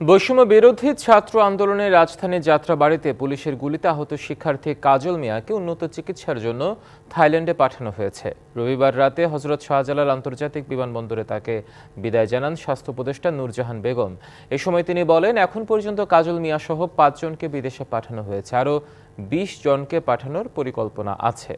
বৈষম্য বিরোধী ছাত্র আন্দোলনে রাজধানীর যাত্রাবাড়িতে পুলিশের গুলিতে আহত শিক্ষার্থী কাজল মিয়াকে উন্নত চিকিৎসার জন্য থাইল্যান্ডে পাঠানো হয়েছে। রবিবার রাতে হজরত শাহজালাল আন্তর্জাতিক বিমানবন্দরে তাকে বিদায় জানান স্বাস্থ্য উপদেষ্টা নূরজাহান বেগম। এ সময় তিনি বলেন, এখন পর্যন্ত কাজল মিয়া সহ পাঁচজনকে বিদেশে পাঠানো হয়েছে। আরও বিশ জনকে পাঠানোর পরিকল্পনা আছে।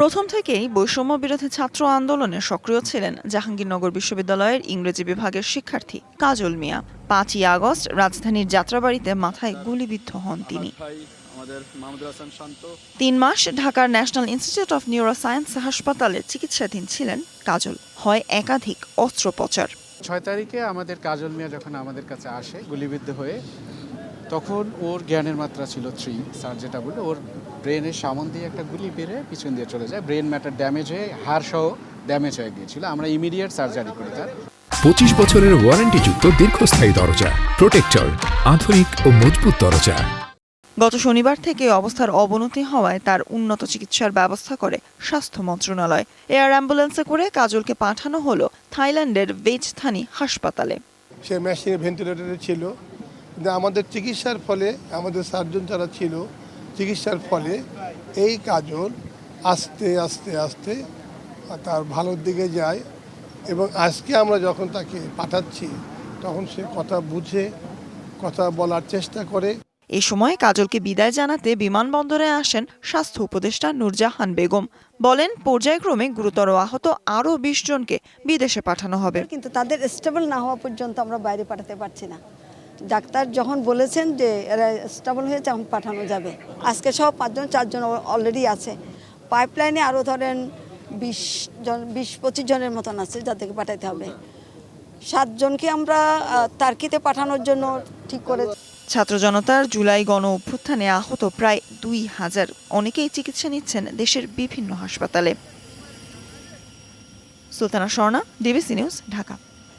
প্রথম থেকেই বৈষম্য বিরোধী ছাত্র আন্দোলনে সক্রিয় ছিলেন জাহাঙ্গীরনগর বিশ্ববিদ্যালয়ের ইংরেজি বিভাগের শিক্ষার্থী কাজল মিয়া। পাঁচই আগস্ট রাজধানীর যাত্রাবাড়িতে মাথায় গুলিবিদ্ধ হন তিনি। ভাই আমাদের মাহমুদুল হাসান শান্ত। তিন মাস ঢাকার ন্যাশনাল ইনস্টিটিউট অফ নিউরোসায়েন্স হাসপাতালে চিকিৎসাধীন ছিলেন কাজল। হয় একাধিক অস্ত্রোপচার। ছয় তারিখে আমাদের কাজল মিয়া যখন আমাদের কাছে আসে গুলিবিদ্ধ হয়ে তখন ওর জ্ঞানের মাত্রা ছিল থ্রি স্যার যেটা বলল ওর ব্রেনের সামন দিয়ে একটা গুলি বেড়ে পিছন দিয়ে চলে যায়। ব্রেন ম্যাটার ড্যামেজ হয়ে হাড় সহ ড্যামেজ হয়ে গিয়েছিল। আমরা ইমিডিয়েট সার্জারি করি তার। পঁচিশ বছরের ওয়ারেন্টিযুক্ত দীর্ঘস্থায়ী দরজা প্রোটেক্টর আধুনিক ও মজবুত দরজা। গত শনিবার থেকে অবস্থার অবনতি হওয়ায় তার উন্নত চিকিৎসার ব্যবস্থা করে স্বাস্থ্য মন্ত্রণালয়। এয়ার অ্যাম্বুলেন্সে করে কাজলকে পাঠানো হলো থাইল্যান্ডের বেজথানি হাসপাতালে। সে মেশিনে ভেন্টিলেটরে ছিল। কিন্তু আমাদের চিকিৎসার ফলে আমাদের সার্জন যারা ছিল চিকিৎসার ফলে এই কাজল আস্তে আস্তে আস্তে তার ভালোর দিকে যায় এবং আজকে আমরা যখন তাকে পাঠাচ্ছি তখন সে কথা বুঝে কথা বলার চেষ্টা করে। এ সময় কাজলকে বিদায় জানাতে বিমানবন্দরে আসেন স্বাস্থ্য উপদেষ্টা নূরজাহান বেগম। বলেন পর্যায়ক্রমে গুরুতর আহত আরও বিশ জনকে বিদেশে পাঠানো হবে। কিন্তু তাদের স্টেবল না হওয়া পর্যন্ত আমরা বাইরে পাঠাতে পারছি না। ডাক্তার যখন বলেছেন যে স্টেবল হয়েছে এখন পাঠানো যাবে। আজকে সব পাঁচজন, চারজন অলরেডি আছে। পাইপলাইনে আরও ধরেন বিশ জন, বিশ, পঁচিশ জনের মতন আছে যাদেরকে পাঠাতে হবে। সাতজনকে আমরা তার্কিতে পাঠানোর জন্য ঠিক করে ছাত্র জনতার জুলাই গণ অভ্যুত্থানে আহত প্রায় দুই হাজার। অনেকেই চিকিৎসা নিচ্ছেন দেশের বিভিন্ন হাসপাতালে। Sultana Swarna DBC news Dhaka.